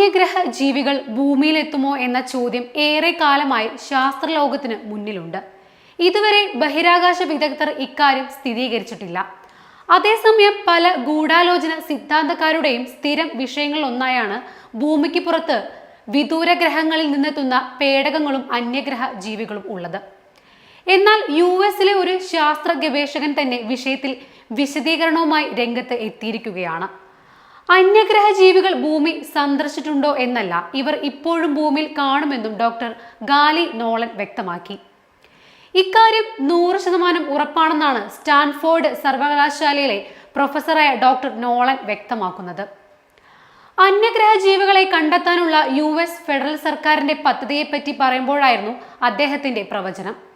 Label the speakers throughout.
Speaker 1: അന്യഗ്രഹ ജീവികൾ ഭൂമിയിലെത്തുമോ എന്ന ചോദ്യം ഏറെക്കാലമായി ശാസ്ത്രലോകത്തിന് മുന്നിലുണ്ട്. ഇതുവരെ ബഹിരാകാശ വിദഗ്ധർ ഇക്കാര്യം സ്ഥിരീകരിച്ചിട്ടില്ല. അതേസമയം പല ഗൂഢാലോചന സിദ്ധാന്തക്കാരുടെയും സ്ഥിരം വിഷയങ്ങളിലൊന്നായാണ് ഭൂമിക്ക് പുറത്ത് വിദൂര ഗ്രഹങ്ങളിൽ നിന്നെത്തുന്ന പേടകങ്ങളും അന്യഗ്രഹ ജീവികളും ഉള്ളത്. എന്നാൽ യു എസിലെ ഒരു ശാസ്ത്ര ഗവേഷകൻ തന്നെ വിഷയത്തിൽ വിശദീകരണവുമായി രംഗത്ത് എത്തിയിരിക്കുകയാണ്. അന്യഗ്രഹ ജീവികൾ ഭൂമി സന്ദർശിച്ചിട്ടുണ്ടോ എന്നല്ല. ഇവർ ഇപ്പോഴും ഭൂമിയിൽ കാണുമെന്നും ഡോക്ടർ ഗാലി നോളൻ വ്യക്തമാക്കി. ഇക്കാര്യം നൂറ് ശതമാനം ഉറപ്പാണെന്നാണ് സ്റ്റാൻഫോർഡ് സർവകലാശാലയിലെ പ്രൊഫസറായ ഡോക്ടർ നോളൻ വ്യക്തമാക്കുന്നത്. അന്യഗ്രഹ ജീവികളെ കണ്ടെത്താനുള്ള യു എസ് ഫെഡറൽ സർക്കാരിന്റെ പദ്ധതിയെപ്പറ്റി പറയുമ്പോഴായിരുന്നു അദ്ദേഹത്തിന്റെ പ്രവചനം.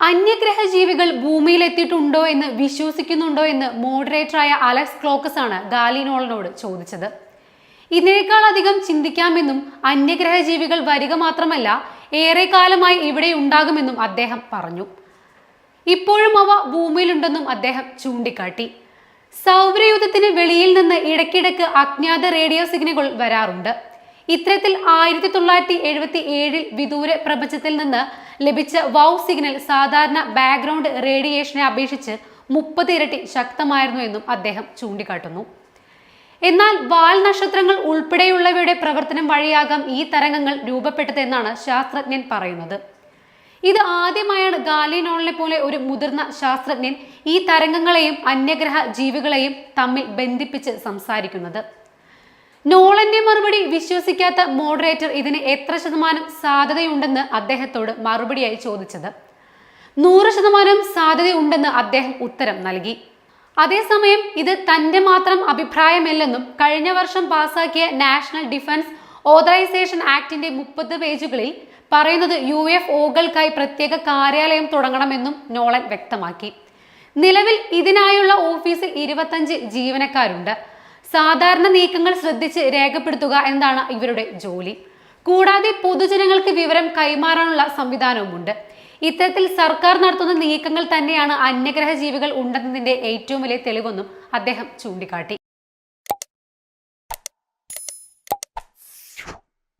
Speaker 1: അന്യഗ്രഹ ജീവികൾ ഭൂമിയിൽ എത്തിയിട്ടുണ്ടോ എന്ന് വിശ്വസിക്കുന്നുണ്ടോ എന്ന് മോഡറേറ്റർ ആയ അലക്സ് ക്ലോക്കസ് ആണ് ഗാലിനോളിനോട് ചോദിച്ചത്. ഇതിനേക്കാൾ അധികം ചിന്തിക്കാമെന്നും അന്യഗ്രഹ ജീവികൾ വരിക മാത്രമല്ല ഏറെക്കാലമായി ഇവിടെ ഉണ്ടാകുമെന്നും അദ്ദേഹം പറഞ്ഞു. ഇപ്പോഴും അവ ഭൂമിയിലുണ്ടെന്നും അദ്ദേഹം ചൂണ്ടിക്കാട്ടി. സൗരയൂഥത്തിന് വെളിയിൽ നിന്ന് ഇടയ്ക്കിടയ്ക്ക് അജ്ഞാത റേഡിയോ സിഗ്നലുകൾ വരാറുണ്ട്. ഇത്തരത്തിൽ ആയിരത്തി തൊള്ളായിരത്തി എഴുപത്തി ഏഴിൽ വിദൂര പ്രപഞ്ചത്തിൽ നിന്ന് ലഭിച്ച വൗ സിഗ്നൽ സാധാരണ ബാക്ക്ഗ്രൗണ്ട് റേഡിയേഷനെ അപേക്ഷിച്ച് മുപ്പത് ഇരട്ടി ശക്തമായിരുന്നു എന്നും അദ്ദേഹം ചൂണ്ടിക്കാട്ടുന്നു. എന്നാൽ വാൽ നക്ഷത്രങ്ങൾ ഉൾപ്പെടെയുള്ളവയുടെ പ്രവർത്തനം വഴിയാകാം ഈ തരംഗങ്ങൾ രൂപപ്പെട്ടതെന്നാണ് ശാസ്ത്രജ്ഞൻ പറയുന്നത്. ഇത് ആദ്യമായാണ് ഗാലിനോളിനെ പോലെ ഒരു മുതിർന്ന ശാസ്ത്രജ്ഞൻ ഈ തരംഗങ്ങളെയും അന്യഗ്രഹ ജീവികളെയും തമ്മിൽ ബന്ധിപ്പിച്ച് സംസാരിക്കുന്നത്. നോളന്റെ മറുപടി വിശ്വസിക്കാത്ത മോഡറേറ്റർ ഇതിന് എത്ര ശതമാനം സാധ്യതയുണ്ടെന്ന് അദ്ദേഹത്തോട് മറുപടിയായി ചോദിച്ചത്. നൂറ് ശതമാനം സാധ്യതയുണ്ടെന്ന് അദ്ദേഹം ഉത്തരം നൽകി. അതേസമയം ഇത് തന്റെ മാത്രം അഭിപ്രായമല്ലെന്നും കഴിഞ്ഞ വർഷം പാസാക്കിയ നാഷണൽ ഡിഫൻസ് ഓതറൈസേഷൻ ആക്ടിന്റെ മുപ്പത് പേജുകളിൽ പറയുന്നത് യു എഫ് ഒകൾക്കായി പ്രത്യേക കാര്യാലയം തുടങ്ങണമെന്നും നോളൻ വ്യക്തമാക്കി. നിലവിൽ ഇതിനായുള്ള ഓഫീസിൽ ഇരുപത്തഞ്ച് ജീവനക്കാരുണ്ട്. സാധാരണ നീക്കങ്ങൾ ശ്രദ്ധിച്ച് രേഖപ്പെടുത്തുക എന്നതാണ് ഇവരുടെ ജോലി. കൂടാതെ പൊതുജനങ്ങൾക്ക് വിവരം കൈമാറാനുള്ള സംവിധാനവുമുണ്ട്. ഇത്തരത്തിൽ സർക്കാർ നടത്തുന്ന നീക്കങ്ങൾ തന്നെയാണ് അന്യഗ്രഹ ജീവികൾ ഉണ്ടെന്നതിന്റെ ഏറ്റവും വലിയ തെളിവെന്നും അദ്ദേഹം ചൂണ്ടിക്കാട്ടി.